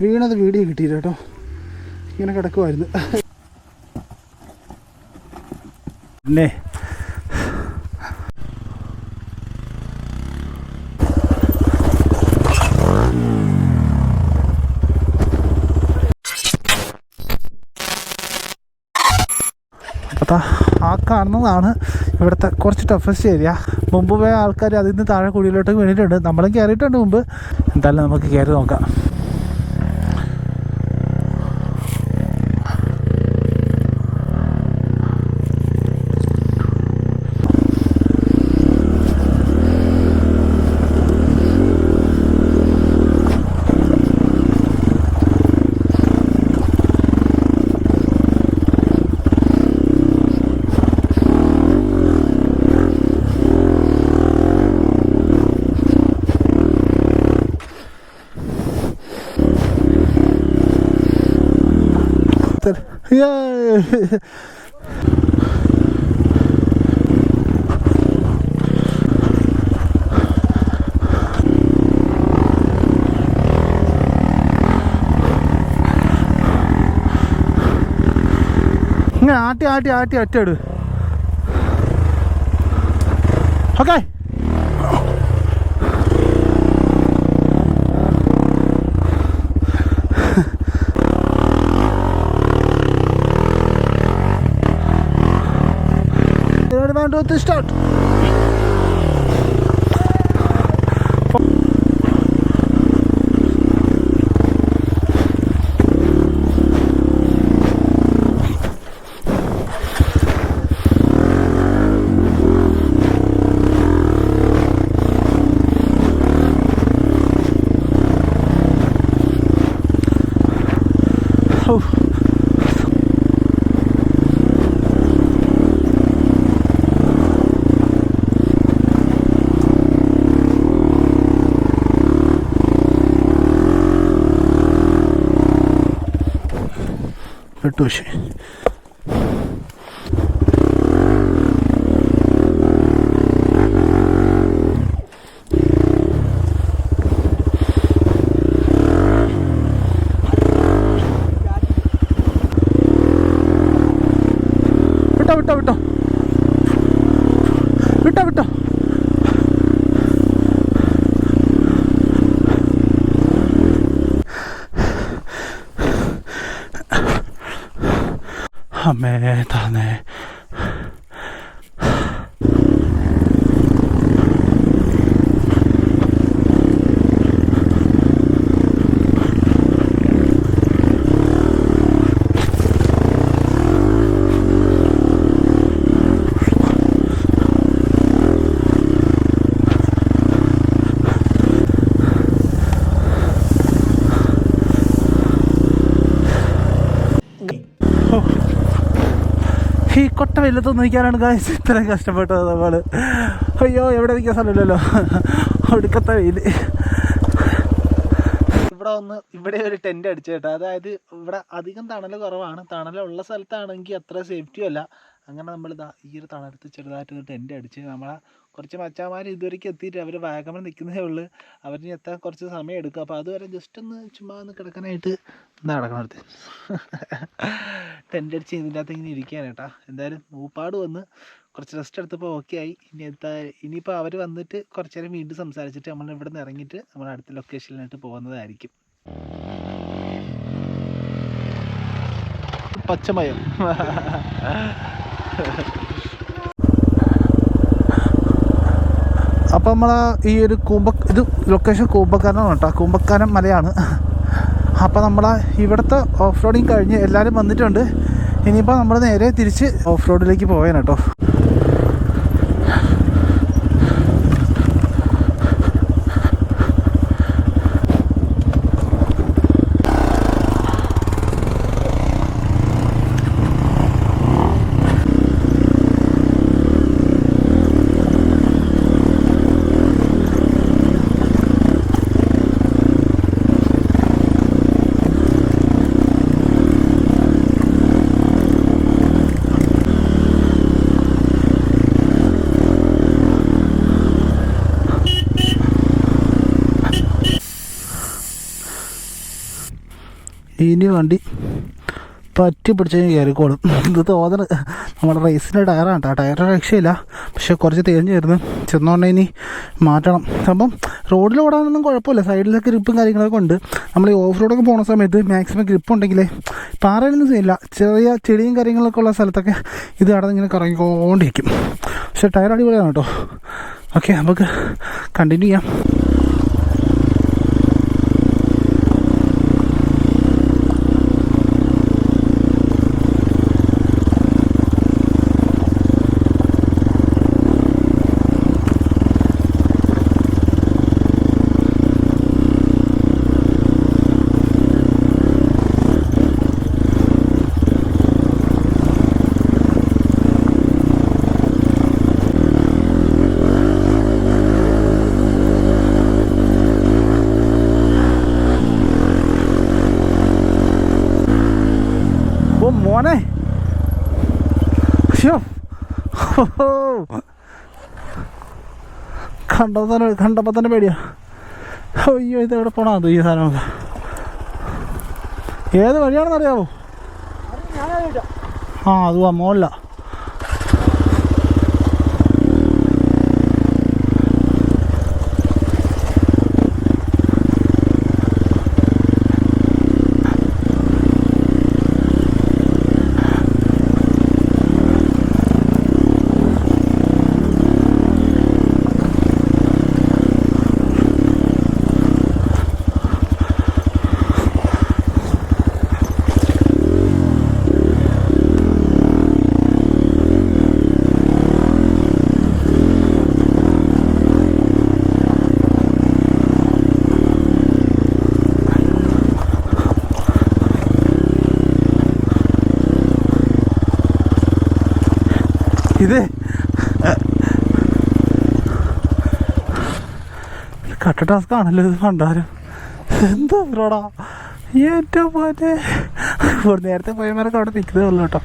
വീണത് വീഡിയോ കിട്ടിയില്ല കേട്ടോ. ഇങ്ങനെ കിടക്കുമായിരുന്നു പിന്നെ ആ കാണുന്നതാണ് ഇവിടുത്തെ കുറച്ച് ടഫസ്റ്റ് ഏരിയ മുമ്പ് പോയ ആൾക്കാർ അതിൽ നിന്ന് താഴെ കുഴിയിലോട്ട് വേണ്ടിയിട്ടുണ്ട് നമ്മളും കയറിയിട്ടുണ്ട് മുമ്പ്. എന്തായാലും നമുക്ക് കയറി നോക്കാം. ഇങ്ങനെ ആട്ടി ആട്ടി ആട്ടി ഒറ്റയിട് ഓക്കെ టు త్రీ స్టార్ట్ വിട്ടു പക്ഷേ. വിട്ടോ വിട്ടോ. വിട്ടോ വിട്ടോ. അമ്മേ താന്നേ ഈ കൊട്ട വെല്ലത്ത് നിൽക്കാനാണ് കാശ് ഇത്ര കഷ്ടപ്പെട്ടത് നമ്മൾ അയ്യോ എവിടെ നിൽക്കാൻ സ്ഥലമില്ലല്ലോ. ഒടുക്കത്തെ വെയിൽ. ഇവിടെ ഒന്ന് ഇവിടെ ഒരു ടെന്റ് അടിച്ചു കേട്ടോ അതായത് ഇവിടെ അധികം തണൽ കുറവാണ്. തണലുള്ള സ്ഥലത്താണെങ്കിൽ അത്ര സേഫ്റ്റിയും അല്ല. അങ്ങനെ നമ്മൾ ഇതാ ഈ ഒരു തണലത്ത് ചെറുതായിട്ട് ഒരു ടെന്റ് അടിച്ച് നമ്മളെ കുറച്ച് മച്ചാന്മാർ ഇതുവരേക്കും എത്തിയിട്ട് അവർ വാഗമൺ നിൽക്കുന്നതേ ഉള്ളൂ. അവരിന് എത്താൻ കുറച്ച് സമയം എടുക്കും. അപ്പോൾ അതുവരെ ജസ്റ്റ് ഒന്ന് ചുമ്മാ ഒന്ന് കിടക്കാനായിട്ട് എന്താ കിടക്കണടുത്ത് ടെന്റ് അടിച്ച് ഇതിന്റെ അകത്ത് ഇങ്ങനെ ഇരിക്കുകയാണ് കേട്ടാ. എന്തായാലും മൂപ്പാട് വന്ന് കുറച്ച് റെസ്റ്റ് എടുത്തപ്പോൾ ഓക്കെ ആയി. ഇനി എന്താ ഇനിയിപ്പോൾ അവർ വന്നിട്ട് കുറച്ച് നേരം വീണ്ടും സംസാരിച്ചിട്ട് നമ്മൾ ഇവിടെ നിന്ന് ഇറങ്ങിയിട്ട് നമ്മൾ അടുത്ത ലൊക്കേഷനിലായിട്ട് പോകുന്നതായിരിക്കും. പച്ചമയം. അപ്പം നമ്മൾ ഈ ഒരു കൂമ്പ ഇത് ലൊക്കേഷൻ കൂമ്പക്കാരനാണ് കേട്ടോ. കൂമ്പക്കാനം മലയാണ്. അപ്പോൾ നമ്മൾ ഇവിടുത്തെ ഓഫ് റോഡിങ് കഴിഞ്ഞ് എല്ലാവരും വന്നിട്ടുണ്ട്. ഇനിയിപ്പോൾ നമ്മൾ നേരെ തിരിച്ച് ഓഫ് റോഡിലേക്ക് പോവേന കേട്ടോ. ഇനി വണ്ടി പറ്റി പിടിച്ച് കയറിക്കോളും ഇത് തോന്നണ നമ്മുടെ റേസിന്റെ ടയറാണ് കേട്ടോ. ടയറിന്റെ രക്ഷയില്ല. പക്ഷെ കുറച്ച് തേഞ്ഞ് വരുന്നു. ചെന്നോണ്ട് ഇനി മാറ്റണം. അപ്പം റോഡിൽ ഓടാനൊന്നും കുഴപ്പമില്ല. സൈഡിലൊക്കെ ഗ്രിപ്പും കാര്യങ്ങളൊക്കെ ഉണ്ട്. നമ്മൾ ഈ ഓഫ് റോഡൊക്കെ പോകുന്ന സമയത്ത് മാക്സിമം ഗ്രിപ്പ് ഉണ്ടെങ്കിലേ പാറയിലൊന്നും ചെയ്യില്ല. ചെറിയ ചെടിയും കാര്യങ്ങളൊക്കെ ഉള്ള സ്ഥലത്തൊക്കെ ഇത് നടന്നിങ്ങനെ കറങ്ങിക്കൊണ്ടിരിക്കും. പക്ഷേ ടയർ അടിപൊളിയാണ് കേട്ടോ. ഓക്കെ നമുക്ക് കണ്ടിന്യൂ ചെയ്യാം. ഓ മോനെ. ശ്ശോ. ഹോ. കണ്ടപ്പോ തന്നെ കണ്ടപ്പോ തന്നെ പേടിയാ. അയ്യോ ഇത് എവിടെ പോണോ? ഈ സാധനമൊക്കെ. ഏത് വഴിയാണെന്ന് അറിയാവോ ആ അതുവാ മോളില ഇത് ടാസ്ക് ആണല്ലോ ഇത് കണ്ടാലും എന്താ ബ്രോടാ? ഏറ്റവും പോലെ നേരത്തെ പോയമാരൊക്കെ അവിടെ നിൽക്കുന്നേ ഉള്ളൂ കേട്ടോ.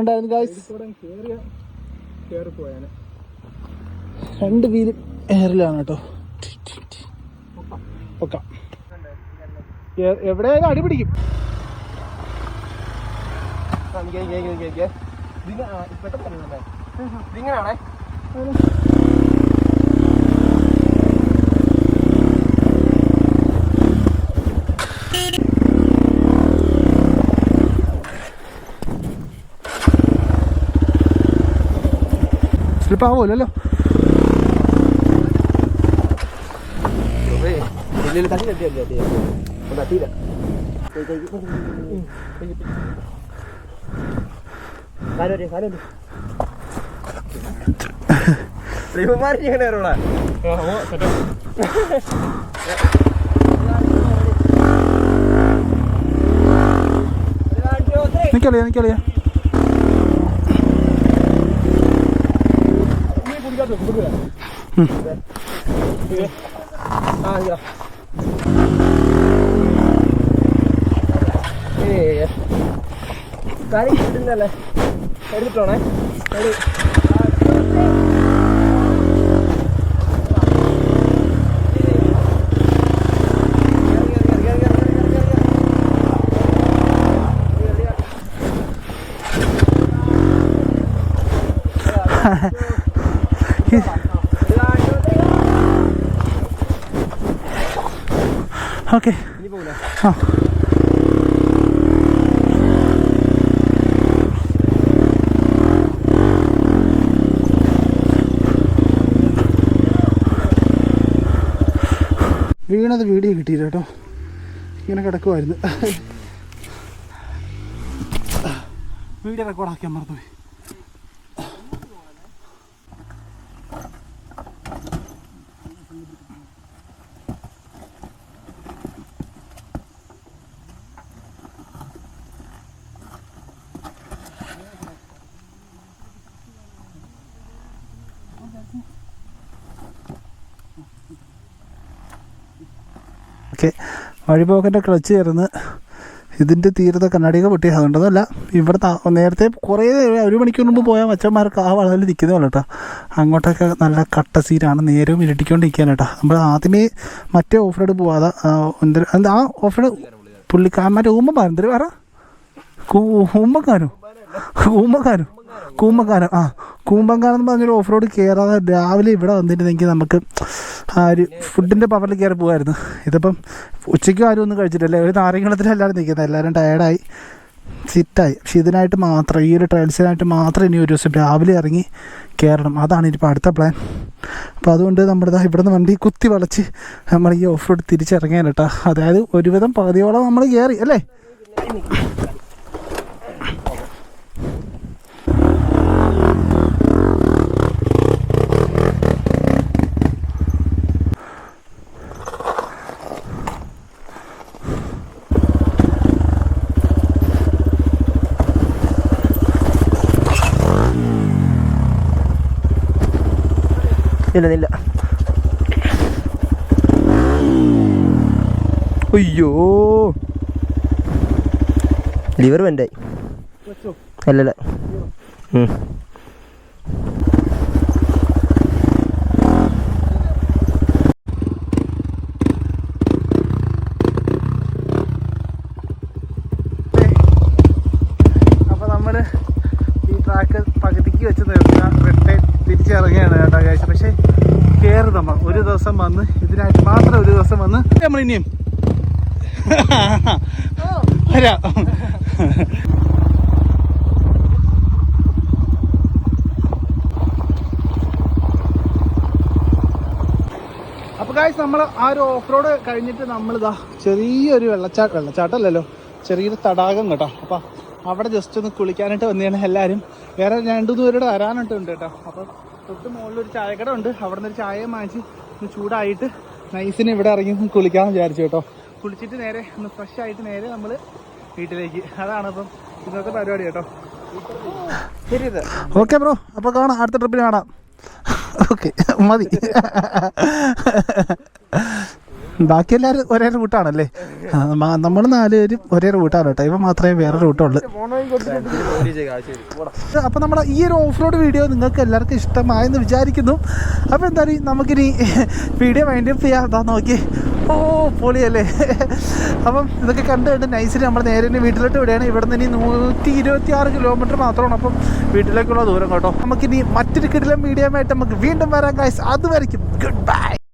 എങ്ങനെ ഉണ്ടായിരുന്നു ഗായ്സ് രണ്ട് വീൽ എയറിലാണ് കേട്ടോ. പൊക്കാം എ- എവിടെയായാലും അടി പിടിക്കും. ഇതിങ്ങനാണേ സ്ലിപ്പ് ആവുമല്ലോ വലിയ തട്ടി തട്ടി തട്ടി തട്ടി തട്ടിയില്ല കാലൊരു കാലൊരു ദൈവമാരി എങ്ങനെ അറിയണ എനിക്കറിയാം എനിക്കറിയാം ആ ഇതാ ഏ കാര്യം കിട്ടുന്നല്ലേ എടുത്തിട്ടോണേ എടി Okay. Oh. വീണത് വീഡിയോ കിട്ടിയില്ല കേട്ടോ ഇങ്ങനെ കിടക്കുമായിരുന്നു വീഡിയോ റെക്കോർഡാക്കിയാൽ മറന്നുപോയി ഓക്കെ വഴിപോക്കന്റെ ക്ലച്ച് ചേർന്ന് ഇതിന്റെ തീരത്തെ കണ്ണാടിക പൊട്ടി. അതുകൊണ്ടതല്ല ഇവിടെ നേരത്തെ കുറേ ഒരു മണിക്കൂർ മുമ്പ് പോയാൽ മച്ചന്മാർക്ക് ആ വളവിൽ നിൽക്കുന്നേ ഉള്ളൂ കേട്ടോ. അങ്ങോട്ടൊക്കെ നല്ല കട്ട സീരാണ് നേരവും ഇരട്ടിക്കൊണ്ടിരിക്കുകയാണ് കേട്ടോ. നമ്മൾ ആദ്യമേ മറ്റേ ഓഫ് റോഡ് പോവാതെ എന്താ ആ ഓഫ് റോഡ് പുള്ളിക്കാരന്മാരെ ഊമ്പന്മാർ എന്തൊരു പറ? കൂമ്പക്കാരോ കൂമ്പക്കാരൻ ആ കൂമ്പങ്കാനം എന്ന് പറഞ്ഞൊരു ഓഫ് റോഡ് കയറാതെ രാവിലെ ഇവിടെ വന്നിരുന്നെങ്കിൽ നമുക്ക് ആ ഒരു ഫുഡിന്റെ പവറിൽ കയറി പോകുമായിരുന്നു ഇതിപ്പം ഉച്ചയ്ക്കും ആരും ഒന്നും കഴിച്ചിട്ടില്ല. ഒരു നാരങ്ങളത്തിലല്ലാതെ നിൽക്കുന്നത്. എല്ലാവരും ടയർഡായി സിറ്റായി പക്ഷെ ഇതിനായിട്ട് മാത്രം ഈ ഒരു ട്രയൽസിനായിട്ട് മാത്രം ഇനി ഒരു ദിവസം രാവിലെ ഇറങ്ങി കയറണം. അതാണ് ഇനിയിപ്പോൾ അടുത്ത പ്ലാൻ അപ്പോൾ അതുകൊണ്ട് നമ്മുടെ ഇവിടുന്ന് വണ്ടി കുത്തി വളച്ച് നമ്മൾ ഈ ഓഫ് റോഡ് തിരിച്ചിറങ്ങിയാൽ കേട്ടോ അതായത് ഒരുവിധം പകുതിയോളം നമ്മൾ കയറി അല്ലേ? ഇല്ല ഇല്ല. അയ്യോ. ലിവർ ബെൻഡായി അല്ലല്ല ഉം. അപ്പോൾ നമ്മൾ ഈ ട്രാക്ക് പകുതിക്ക് വെച്ച് നിർത്തുക വെട്ടെ തിരിച്ചിറങ്ങുകയാണ് കേട്ടോ കാഴ്ച പക്ഷേ കയറി നമ്മൾ ഒരു ദിവസം വന്ന് ഇതിനായിട്ട് മാത്രം ഒരു ദിവസം വന്ന് നമ്മൾ ഇനിയും വരാം. അപ്പോൾ കാഴ്ച നമ്മൾ ആ ഒരു ഓഫ് റോഡ് കഴിഞ്ഞിട്ട് നമ്മളിതാ ചെറിയൊരു വെള്ളച്ചാട്ടം വെള്ളച്ചാട്ടമല്ലല്ലോ ചെറിയൊരു തടാകം കേട്ടോ. അപ്പോൾ അവിടെ ജസ്റ്റ് ഒന്ന് കുളിക്കാനായിട്ട് വന്നതാണ് എല്ലാവരും വേറെ രണ്ടു ദൂരം വരാനായിട്ടുണ്ട് കേട്ടോ. അപ്പം തൊട്ട് മുകളിൽ ഒരു ചായക്കട ഉണ്ട് അവിടെ നിന്ന് ഒരു ചായ വാങ്ങിച്ച് ഒന്ന് ചൂടായിട്ട് നൈസിന് ഇവിടെ ഇറങ്ങി കുളിക്കാമെന്ന് വിചാരിച്ചു കേട്ടോ. കുളിച്ചിട്ട് നേരെ ഒന്ന് ഫ്രഷ് ആയിട്ട് നേരെ നമ്മൾ വീട്ടിലേക്ക്. അതാണ് അപ്പം ഇന്നത്തെ പരിപാടി കേട്ടോ. ശരി. ഓക്കെ ബ്രോ അപ്പോൾ കാണാം. അടുത്ത ട്രിപ്പിന് കാണാം. ഓക്കെ മതി. ബാക്കി എല്ലാവരും ഒരേ റൂട്ടാണല്ലേ? നമ്മൾ നാല് പേരും ഒരേ റൂട്ടാണ് കേട്ടോ. ഇവ മാത്രമേ വേറെ റൂട്ടുള്ളൂ അപ്പോൾ നമ്മുടെ ഈ ഒരു ഓഫ് റോഡ് വീഡിയോ നിങ്ങൾക്ക് എല്ലാവർക്കും ഇഷ്ടമായെന്ന് വിചാരിക്കുന്നു. അപ്പോൾ എന്തായാലും നമുക്കിനി വീഡിയോ വൈൻഡ് അപ്പ് ചെയ്യാം. അതാ നോക്കി. ഓ പൊളിയല്ലേ. അപ്പം ഇതൊക്കെ കണ്ട് കണ്ട് നൈസിൽ നമ്മൾ നേരെ തന്നെ വീട്ടിലോട്ട് വിടുകയാണ്. ഇവിടെ നിന്ന് ഇനി നൂറ്റി ഇരുപത്തി ആറ് കിലോമീറ്റർ മാത്രമാണ്. അപ്പം വീട്ടിലേക്കുള്ള ദൂരം കേട്ടോ. നമുക്കിനി മറ്റൊരു കിടിലം വീഡിയോ ആയിട്ട് നമുക്ക് വീണ്ടും വരാം കാശ് അതുവരയ്ക്കും ഗുഡ് ബൈ